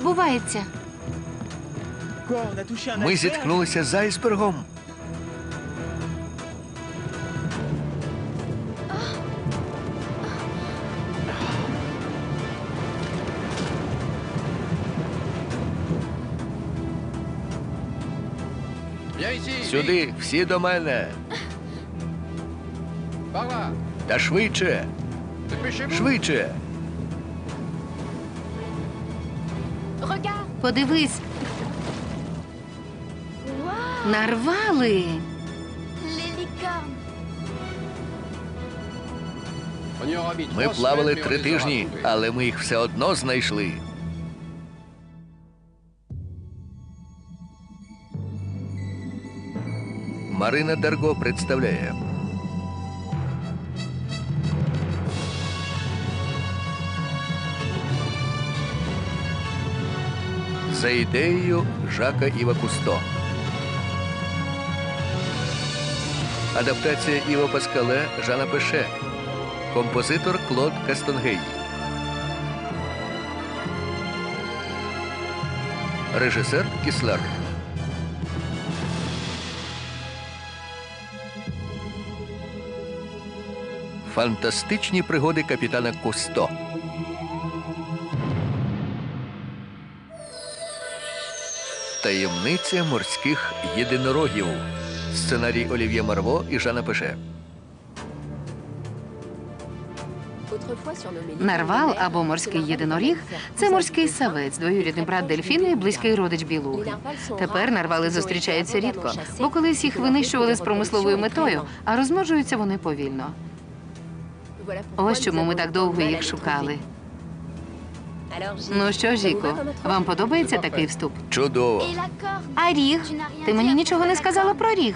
відбувається? Ми зіткнулися з айсбергом. Сюди, всі до мене. Та швидше, швидше. Подивись, нарвали. Ми плавали три тижні, але ми їх все одно знайшли. Марина Дарго представляє. За ідеєю Жака Іва Кусто. Адаптація Іва Паскале Жана Пеше. Композитор Клод Кастонгей. Режисер Кіслар. Фантастичні пригоди капітана Кусто. Таємниця морських єдинорогів. Сценарій Олів'є Марво і Жана Пеше. Нарвал або морський єдиноріг це морський савець, двоюрідний брат дельфіна і близький родич білуги. Тепер нарвали зустрічаються рідко, бо колись їх винищували з промисловою метою, а розмножуються вони повільно. Ось чому ми так довго їх шукали. Ну що, Жіко, вам подобається такий вступ? Чудово. А ріг? Ти мені нічого не сказала про ріг.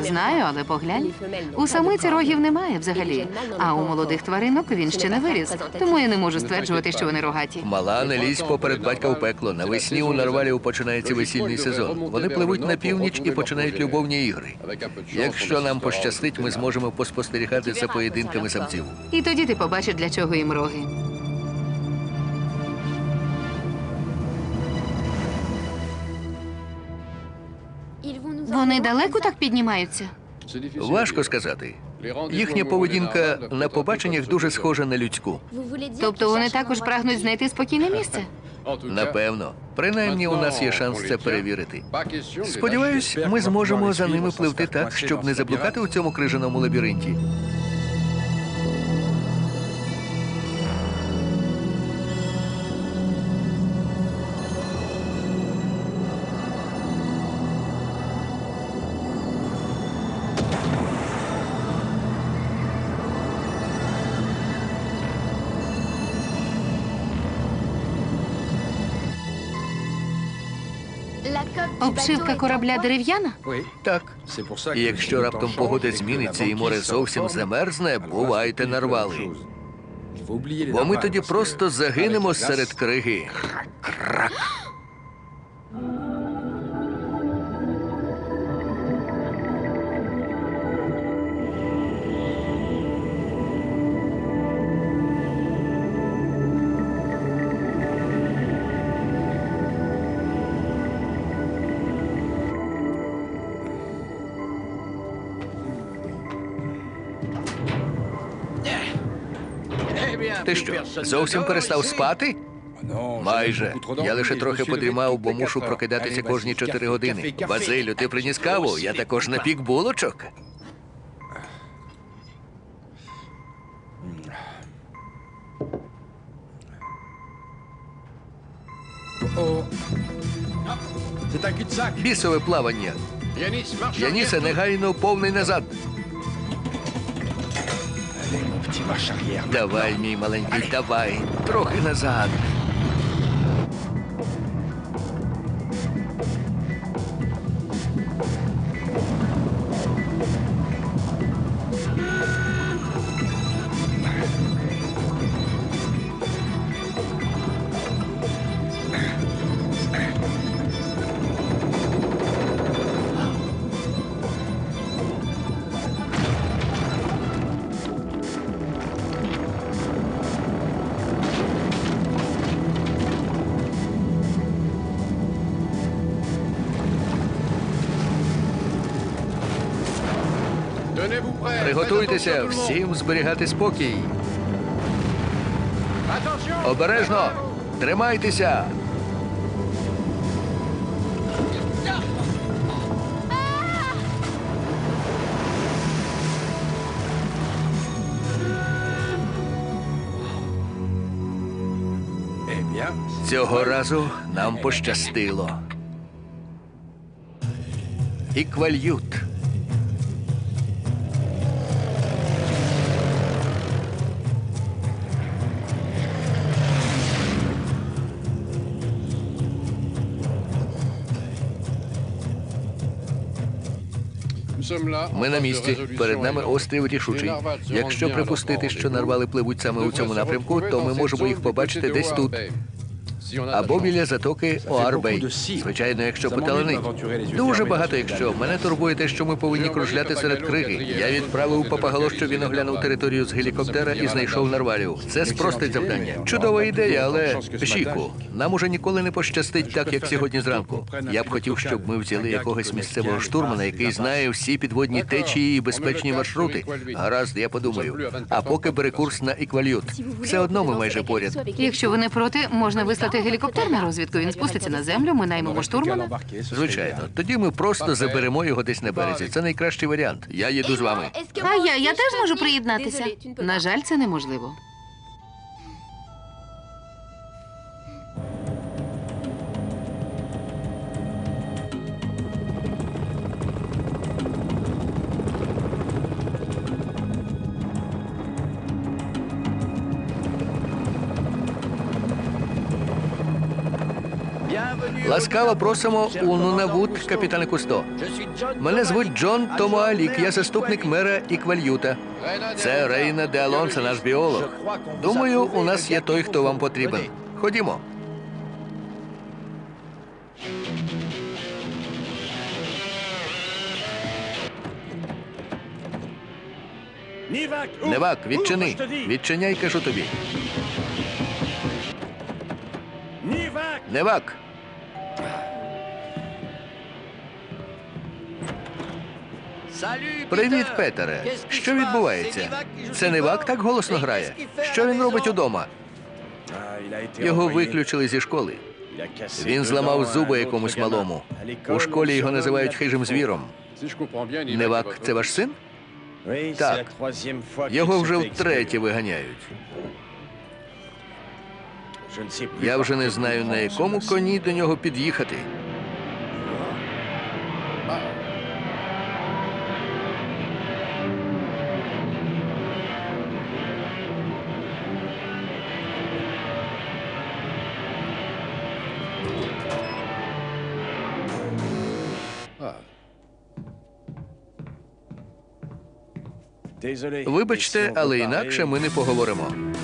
Знаю, але поглянь. У самиці рогів немає взагалі. А у молодих тваринок він ще не виріс. Тому я не можу стверджувати, що вони рогаті. Мала не лізь поперед батька в пекло. Навесні у Нарвалів починається весільний сезон. Вони пливуть на північ і починають любовні ігри. Якщо нам пощастить, ми зможемо поспостерігати за поєдинками самців. І тоді ти побачиш, для чого їм роги. Вони далеко так піднімаються. Важко сказати. Їхня поведінка на побаченнях дуже схожа на людську. Тобто вони також прагнуть знайти спокійне місце. Напевно, принаймні у нас є шанс це перевірити. Сподіваюсь, ми зможемо за ними пливти так, щоб не заблукати у цьому крижаному лабіринті. Обшивка корабля дерев'яна? Так. І якщо раптом погода зміниться і море зовсім замерзне, бувайте нарвали. Бо ми тоді просто загинемо серед криги. Крак. Ти що, зовсім перестав спати? Майже. Я лише трохи подрімав, бо мушу прокидатися кожні чотири години. Базилю, ти приніс каву? Я також напік булочок. Бісове плавання. Янісе, негайно повний назад. Давай, мій маленький, давай. Трохи назад. Приготуйтеся всім зберігати спокій. Обережно! Тримайтеся! Цього разу нам пощастило. Іквальют. Ми на місці. Перед нами острів рішучий. Якщо припустити, що нарвали пливуть саме у цьому напрямку, то ми можемо їх побачити десь тут. Або біля затоки Оарбей. Звичайно, якщо поталанить. Дуже багато, якщо. Мене турбує те, що ми повинні кружляти серед криги. Я відправив Папагало, щоб він оглянув територію з гелікоптера і знайшов нарвалів. Це спростить завдання. Чудова ідея, але Шіку, нам уже ніколи не пощастить так, як сьогодні зранку. Я б хотів, щоб ми взяли якогось місцевого штурмана, який знає всі підводні течії і безпечні маршрути. Гаразд, я подумаю. А поки бери курс на Іквалют. Все одно ми майже поряд. Якщо ви не проти, можна вислати гелікоптер на розвідку. Він спуститься на землю, ми наймемо штурмана. Звичайно, тоді ми просто заберемо його десь на березі. Це найкращий варіант. Я їду з вами. А я, я теж можу приєднатися. На жаль, це неможливо. Ласкаво просимо у Нунавут, капітане Кусто. Мене звуть Джон Томоалік, я заступник мера Іквальюта. Це Рейна де Алонсо, наш біолог. Думаю, у нас є той, хто вам потрібен. Ходімо. Невак, відчини. Відчиняй, кажу тобі. Невак. Привіт, Петере. Що відбувається? Це Невак так голосно грає. Що він робить удома? Його виключили зі школи. Він зламав зуби якомусь малому. У школі його називають хижим звіром. Невак, це ваш син? Так. Його вже втретє виганяють. Я вже не знаю, на якому коні до нього під'їхати. Вибачте, але інакше ми не поговоримо.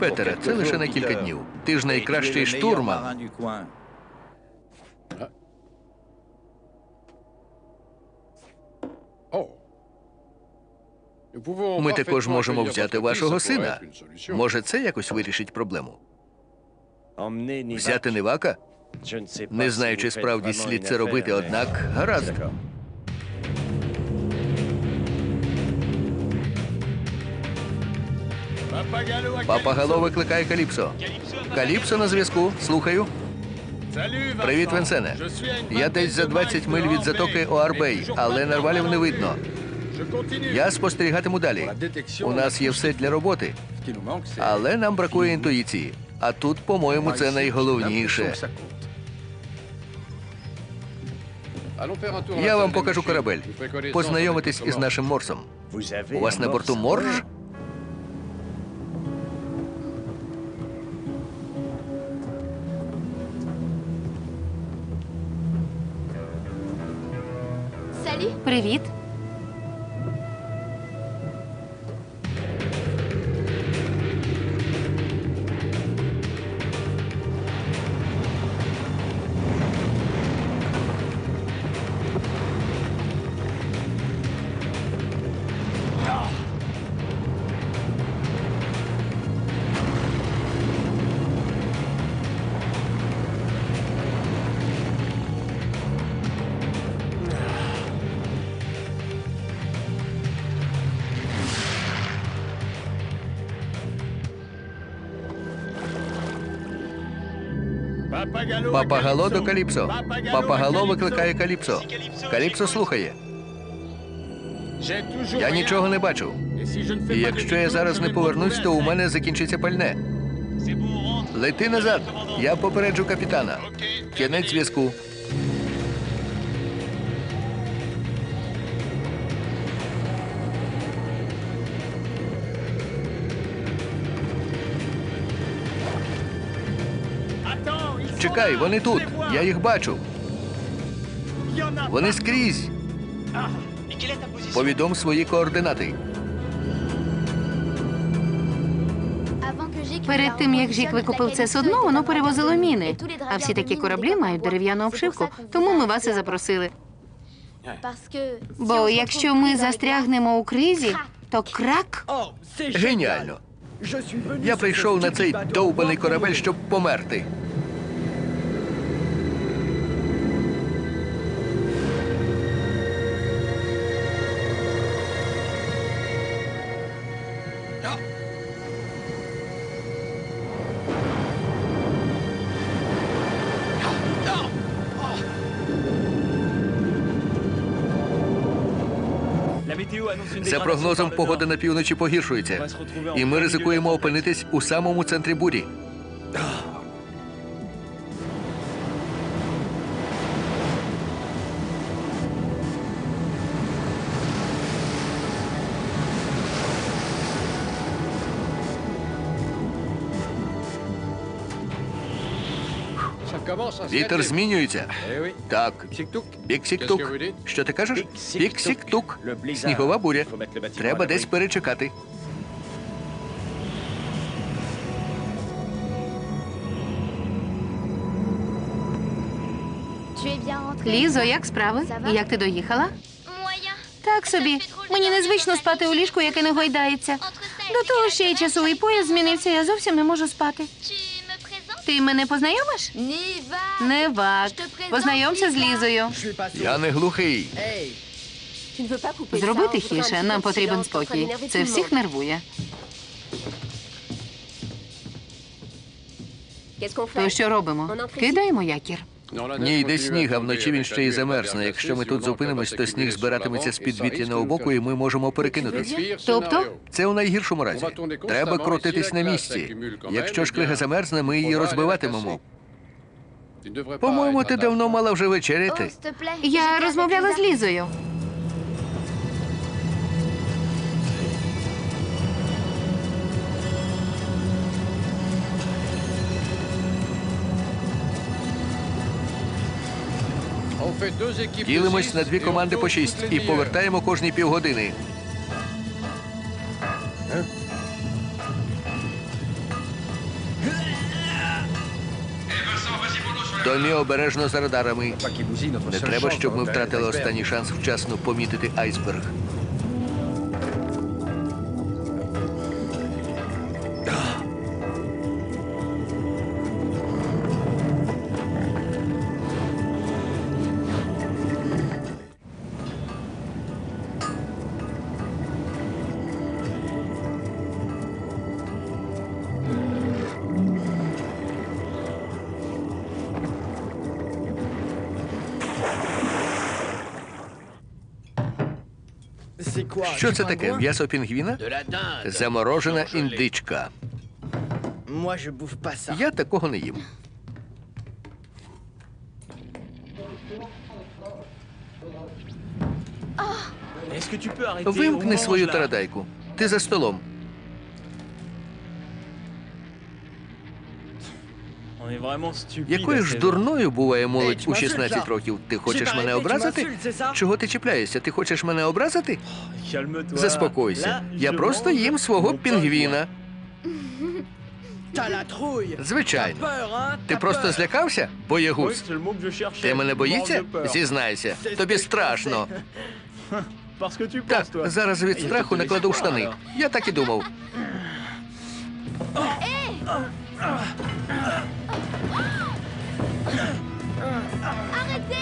Петере, це лише на кілька днів. Ти ж найкращий штурман. Ми також можемо взяти вашого сина. Може, це якось вирішить проблему? Взяти Невака? Не знаю, чи справді слід це робити, однак гаразд. Папагало викликає Каліпсо. Каліпсо на зв'язку. Слухаю. Привіт, Венсене. Я десь за 20 миль від затоки Оарбей, але нарвалів не видно. Я спостерігатиму далі. У нас є все для роботи, але нам бракує інтуїції. А тут, по-моєму, це найголовніше. Я вам покажу корабель. Познайомитись із нашим морсом. У вас на борту морж? Привіт. Папагало до Каліпсо. Папагало викликає Каліпсо. Каліпсо слухає. Я нічого не бачу. І якщо я зараз не повернусь, то у мене закінчиться пальне. Лети назад. Я попереджу капітана. Кінець зв'язку. Чекай, вони тут. Я їх бачу. Вони скрізь. Повідом свої координати. Перед тим як Жік викупив це судно, воно перевозило міни. А всі такі кораблі мають дерев'яну обшивку, тому ми вас і запросили. Бо якщо ми застрягнемо у кризі, то крак. Геніально. Я прийшов на цей довбаний корабель, щоб померти. За прогнозом, погода на півночі погіршується, і ми ризикуємо опинитись у самому центрі бурі. Вітер змінюється. Так, бік-сік-тук. Що ти кажеш? Бік-сік-тук. Снігова буря. Треба десь перечекати. Лізо, як справи? І як ти доїхала? Так собі. Мені незвично спати у ліжку, яке не гойдається. До того ще й часовий пояс змінився, я зовсім не можу спати. Ти мене познайомиш? Не вак. Познайомся з Лізою. Я не глухий. Зроби тихіше, нам потрібен спокій. Це всіх нервує. То що робимо? Кидаємо якір. Ні, йде сніг, а вночі він ще й замерзне. Якщо ми тут зупинимось, то сніг збиратиметься з під вітряного боку, і ми можемо перекинутися. Тобто? Це у найгіршому разі. Треба крутитись на місці. Якщо ж крига замерзне, ми її розбиватимемо. По-моєму, ти давно мала вже вечеряти. Я розмовляла з Лізою. Ділимось на дві команди по шість і повертаємо кожні півгодини. Томі обережно за радарами. Не треба, щоб ми втратили останній шанс вчасно помітити айсберг. Що це таке? М'ясо пінгвіна? Заморожена індичка. Я такого не їм. Вимкни свою тарадайку. Ти за столом. Якою ж дурною буває молодь у 16 років? Ти хочеш мене образити? Чого ти чіпляєшся? Ти хочеш мене образити? Заспокойся. Я просто їм свого пінгвіна. Звичайно. Ти просто злякався, боєгуз? Ти мене боїшся? Зізнайся. Тобі страшно. Так, зараз від страху накладу штани. Я так і думав.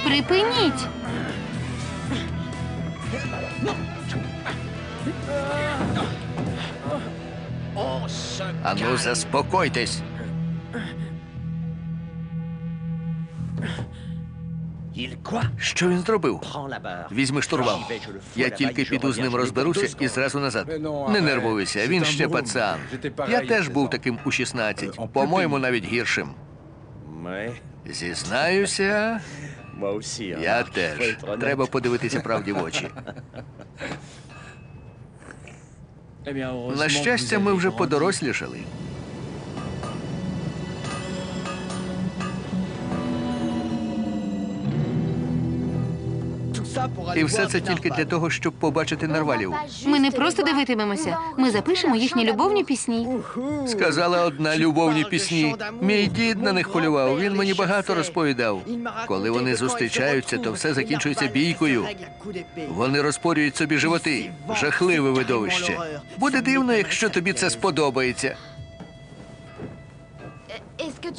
Припиніть! Ану, заспокойтесь. Що він зробив? Візьми штурвал. Я тільки піду з ним розберуся і зразу назад. Не нервуйся, він ще пацан. Я теж був таким у 16, по-моєму, навіть гіршим. Зізнаюся, я теж. Треба подивитися правді в очі. На щастя, ми вже подорослішали. І все це тільки для того, щоб побачити нарвалів. Ми не просто дивитимемося, ми запишемо їхні любовні пісні. Сказала одна любовні пісні. Мій дід на них полював. Він мені багато розповідав. Коли вони зустрічаються, то все закінчується бійкою. Вони розпорюють собі животи. Жахливе видовище. Буде дивно, якщо тобі це сподобається.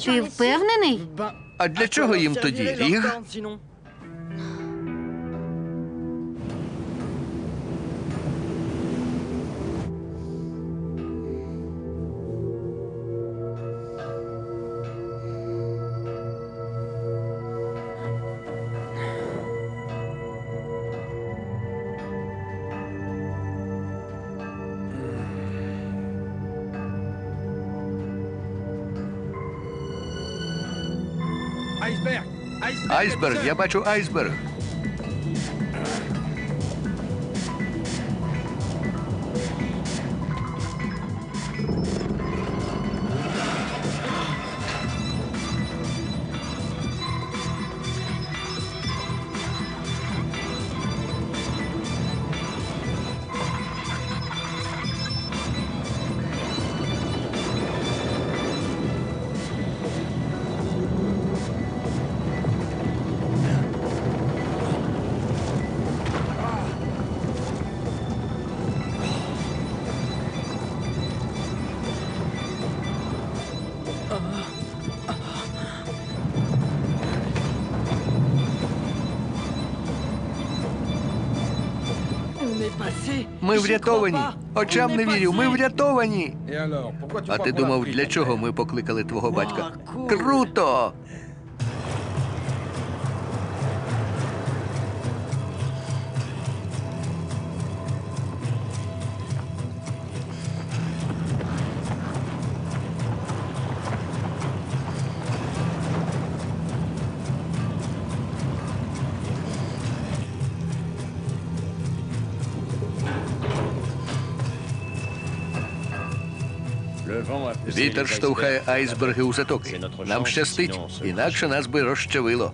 Ти впевнений? А для чого їм тоді ріг? Айсберг, я бачу айсберг. Врятовані. Очам не вірю. Ми врятовані. А ти думав, для чого ми покликали твого батька? Круто! Вітер штовхає айсберги у затоки. Нам щастить, інакше нас би розчавило.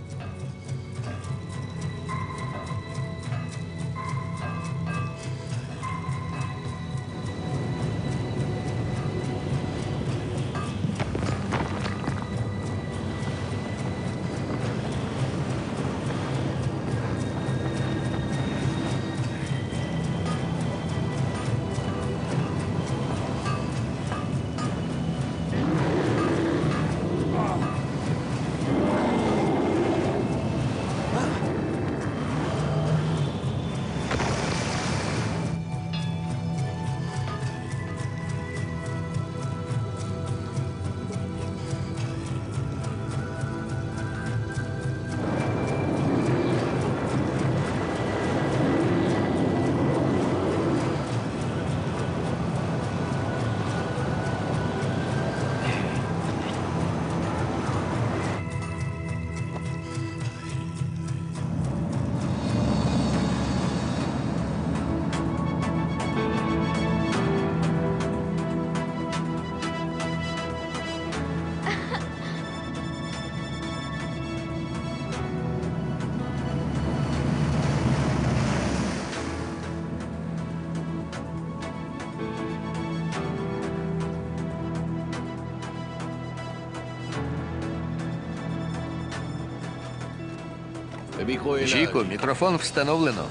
Чіко, мікрофон встановлено.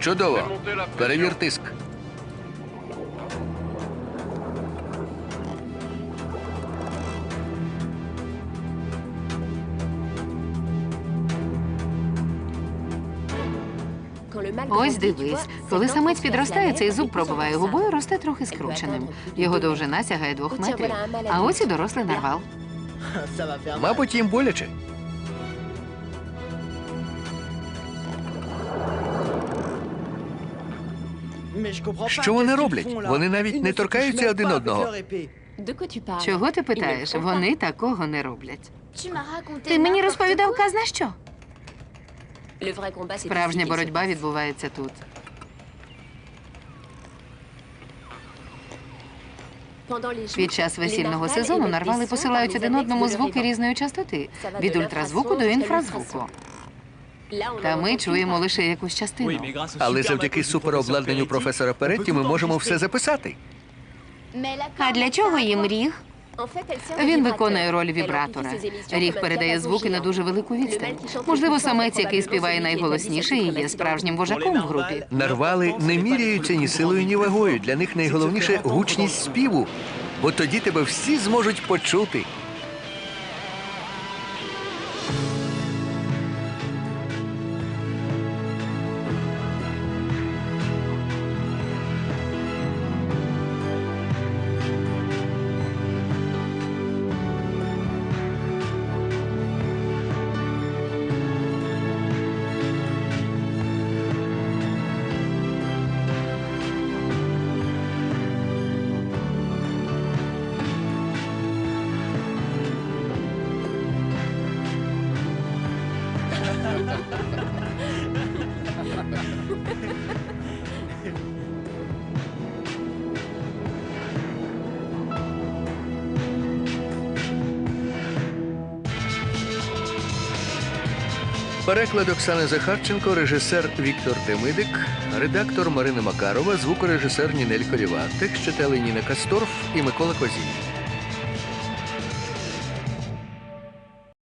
Чудово. Перевір тиск. Ось дивись, коли самець підростає, цей зуб пробиває губою, росте трохи скрученим. Його довжина сягає двох метрів. А ось і дорослий нарвал. Мабуть, їм боляче. Що вони роблять? Вони навіть не торкаються один одного. Чого ти питаєш? Вони такого не роблять. Ти мені розповідав казна що? Справжня боротьба відбувається тут. Під час весільного сезону нарвали посилають один одному звуки різної частоти від ультразвуку до інфразвуку. Та ми чуємо лише якусь частину. Але завдяки суперобладнанню професора Перетті ми можемо все записати. А для чого їм ріг? Він виконує роль вібратора. Ріг передає звуки на дуже велику відстань. Можливо, самець, який співає найголосніше, і є справжнім вожаком в групі. Нарвали не міряються ні силою, ні вагою. Для них найголовніше гучність співу, бо тоді тебе всі зможуть почути. Переклад Оксани Захарченко, режисер Віктор Демидик, редактор Марина Макарова, звукорежисер Нінель Коліва. Текст читали Ніна Касторф і Микола Козій.